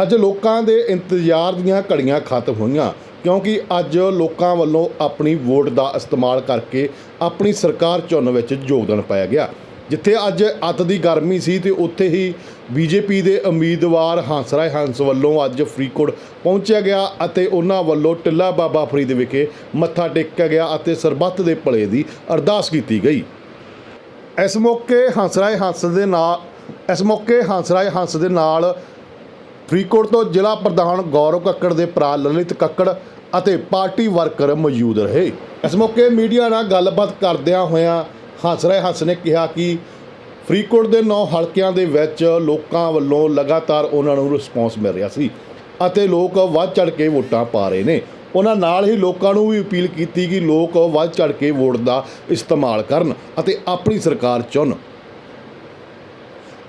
ਅੱਜ ਲੋਕਾਂ ਦੇ ਇੰਤਜ਼ਾਰ ਦੀਆਂ ਘੜੀਆਂ ਖਤਮ ਹੋਈਆਂ, ਕਿਉਂਕਿ ਅੱਜ ਲੋਕਾਂ ਵੱਲੋਂ ਆਪਣੀ ਵੋਟ ਦਾ ਇਸਤੇਮਾਲ ਕਰਕੇ ਆਪਣੀ ਸਰਕਾਰ ਚੁਣਨ ਵਿੱਚ ਯੋਗਦਾਨ ਪਾਇਆ ਗਿਆ। ਜਿੱਥੇ ਅੱਜ ਅੱਤ ਦੀ ਗਰਮੀ ਸੀ ਤੇ ਉੱਥੇ ਹੀ ਬੀਜੇਪੀ ਦੇ ਉਮੀਦਵਾਰ ਹੰਸਰਾਏ ਹੰਸ ਵੱਲੋਂ ਅੱਜ ਫਰੀਦਕੋਟ ਪਹੁੰਚਿਆ ਗਿਆ ਅਤੇ ਉਹਨਾਂ ਵੱਲੋਂ ਟਿੱਲਾ ਬਾਬਾ ਫਰੀਦ ਵਿਖੇ ਮੱਥਾ ਟੇਕਿਆ ਗਿਆ ਅਤੇ ਸਰਬੱਤ ਦੇ ਭਲੇ ਦੀ ਅਰਦਾਸ ਕੀਤੀ ਗਈ। ਇਸ ਮੌਕੇ ਹੰਸਰਾਏ ਹੰਸ ਦੇ ਨਾਲ ਇਸ ਮੌਕੇ ਹੰਸਰਾਏ ਹੰਸ ਦੇ ਨਾਲ ਫਰੀਦਕੋਟ ਤੋਂ ਜ਼ਿਲ੍ਹਾ ਪ੍ਰਧਾਨ ਗੌਰਵ ਕੱਕੜ ਦੇ ਭਰਾ ਲਲਿਤ ਕੱਕੜ ਅਤੇ ਪਾਰਟੀ ਵਰਕਰ ਮੌਜੂਦ ਰਹੇ। ਇਸ ਮੌਕੇ ਮੀਡੀਆ ਨਾਲ ਗੱਲਬਾਤ ਕਰਦਿਆਂ ਹੋਇਆਂ ਹੰਸਰਾਏ ਹੰਸ ਨੇ ਕਿਹਾ ਕਿ ਫਰੀਦਕੋਟ ਦੇ ਨੌ ਹਲਕਿਆਂ ਦੇ ਵਿੱਚ ਲੋਕਾਂ ਵੱਲੋਂ ਲਗਾਤਾਰ ਉਹਨਾਂ ਨੂੰ ਰਿਸਪੌਂਸ ਮਿਲ ਰਿਹਾ ਸੀ ਅਤੇ ਲੋਕ ਵੱਧ ਚੜ ਕੇ ਵੋਟਾਂ ਪਾ ਰਹੇ ਨੇ। ਉਹਨਾਂ ਨਾਲ ਹੀ ਲੋਕਾਂ ਨੂੰ ਵੀ ਅਪੀਲ ਕੀਤੀ ਕਿ ਲੋਕ ਵੱਧ ਚੜ ਕੇ ਵੋਟ ਦਾ ਇਸਤੇਮਾਲ ਕਰਨ ਅਤੇ ਆਪਣੀ ਸਰਕਾਰ ਚੁਣ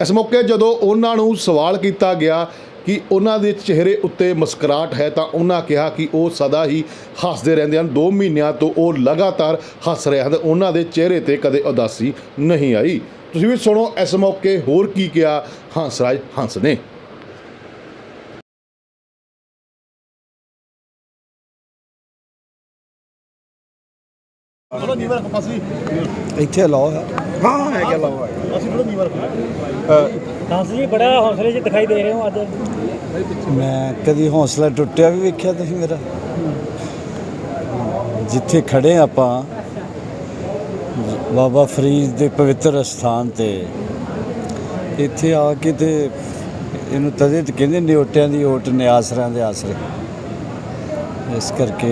ਇਸ ਮੌਕੇ ਜਦੋਂ ਉਹਨਾਂ ਨੂੰ ਸਵਾਲ ਕੀਤਾ ਗਿਆ ਕਿ ਉਹਨਾਂ ਦੇ ਚਿਹਰੇ ਉੱਤੇ ਮੁਸਕਰਾਹਟ ਹੈ ਤਾਂ ਉਹਨਾਂ ਕਿਹਾ ਕਿ ਉਹ ਸਦਾ ਹੀ ਹੱਸਦੇ ਰਹਿੰਦੇ ਹਨ। 2 ਮਹੀਨਿਆਂ ਤੋਂ ਉਹ ਲਗਾਤਾਰ ਹੱਸ ਰਹੇ ਹਨ। ਉਹਨਾਂ ਦੇ ਚਿਹਰੇ ਤੇ ਕਦੇ ਉਦਾਸੀ ਨਹੀਂ ਆਈ। ਤੁਸੀਂ ਵੀ ਸੁਣੋ ਇਸ ਮੌਕੇ ਹੋਰ ਕੀ ਕਿਹਾ ਹੰਸਰਾਜ ਹੰਸ ਨੇ। ਇੱਥੇ ਲਾਓ ਹੈ ਹਾਂ ਹੈ ਉਹ ਹੈ ਅਸੀਂ ਥੋੜਾ ਨੀਵਾ ਹੰਸ ਜੀ ਬੜਾ ਹੌਸਲੇ 'ਚ ਦਿਖਾਈ ਦੇ ਰਹੇ ਹੋ ਅੱਜ। ਮੈਂ ਕਦੀ ਹੌਸਲਾ ਟੁੱਟਿਆ ਵੀ ਵੇਖਿਆ ਤੁਸੀਂ ਮੇਰਾ? ਜਿੱਥੇ ਖੜੇ ਆਪਾਂ ਬਾਬਾ ਫਰੀਦ ਦੇ ਪਵਿੱਤਰ ਸਥਾਨ ਤੇ ਇੱਥੇ ਆ ਕੇ ਤੇ ਇਹਨੂੰ ਤਦੇ ਤੇ ਕਹਿੰਦੇ ਨਿਓਟਿਆਂ ਦੀ ਓਟ ਨਿਆਸਰਿਆਂ ਦੇ ਆਸਰੇ। ਇਸ ਕਰਕੇ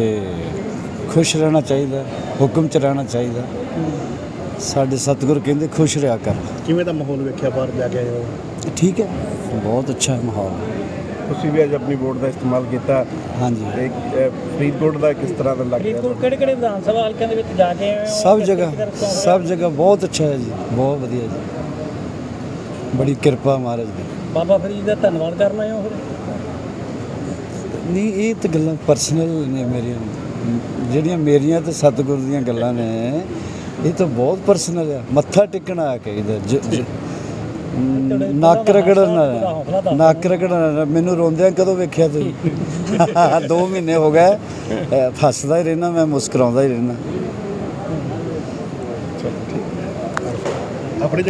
ਖੁਸ਼ ਰਹਿਣਾ ਚਾਹੀਦਾ ਹੁਕਮ ਚ ਰਹਿਣਾ ਚਾਹੀਦਾ। ਸਾਡੇ ਸਤਿਗੁਰ ਕਹਿੰਦੇ ਖੁਸ਼ ਰਿਹਾ ਕਰ। ਕਿਵੇਂ ਦਾ ਮਾਹੌਲ ਵੇਖਿਆ ਬਾਹਰ ਜਾ ਕੇ ਆਏ ਹੋ? ਠੀਕ ਹੈ। ਬਹੁਤ ਅੱਛਾ ਹੈ ਮਾਹੌਲ। ਤੁਸੀਂ ਵੀ ਅੱਜ ਆਪਣੀ ਵੋਟ ਦਾ ਇਸਤੇਮਾਲ ਕੀਤਾ। ਹਾਂਜੀ। ਤੇ ਅਹ, ਫਰੀਦਕੋਟ ਦਾ ਕਿਸ ਤਰ੍ਹਾਂ ਦਾ ਲੱਗ ਰਿਹਾ ਫਰੀਦਕੋਟ ਕਿਹੜੇ ਕਿਹੜੇ ਵਿਧਾਨ ਸਭਾ ਹਲਕਿਆਂ ਦੇ ਵਿੱਚ ਜਾ ਕੇ ਆਏ ਹੋ? ਸਭ ਜਗ੍ਹਾ ਸਭ ਜਗ੍ਹਾ ਬਹੁਤ ਅੱਛਾ ਹੈ ਜੀ ਬਹੁਤ ਵਧੀਆ ਜੀ। ਬੜੀ ਕਿਰਪਾ ਮਹਾਰਾਜ ਦੀ? ਬਾਬਾ ਫਰੀਦ ਦਾ ਧੰਨਵਾਦ ਕਰਨਾ ਹੈ ਫਿਰ? ਨਹੀਂ ਇਹ ਤਾਂ ਗੱਲਾਂ ਪਰਸਨਲ ਨੇ ਮੇਰੀਆਂ। ਜਿਹੜੀਆਂ ਮੇਰੀਆਂ ਤੇ ਸਤਿਗੁਰ ਦੀਆਂ ਗੱਲਾਂ ਨੇ ਇਹ ਤਾਂ ਬਹੁਤ ਪਰਸਨਲ ਆ। ਮੱਥਾ ਟੇਕਣਾ ਆ ਕਹੀਦਾ ਨੱਕ ਰਗੜਨਾ ਨੱਕ ਰਗੜਨਾ ਮੈਨੂੰ ਰੋਂਦਿਆਂ ਕਦੋਂ ਵੇਖਿਆ ਤੁਸੀਂ? 2 ਮਹੀਨੇ ਹੋ ਗਏ। ਹੱਸਦਾ ਹੀ ਰਹਿਣਾ ਮੈਂ ਮੁਸਕਰਾਉਂਦਾ ਹੀ ਰਹਿਣਾ ਆਪਣੇ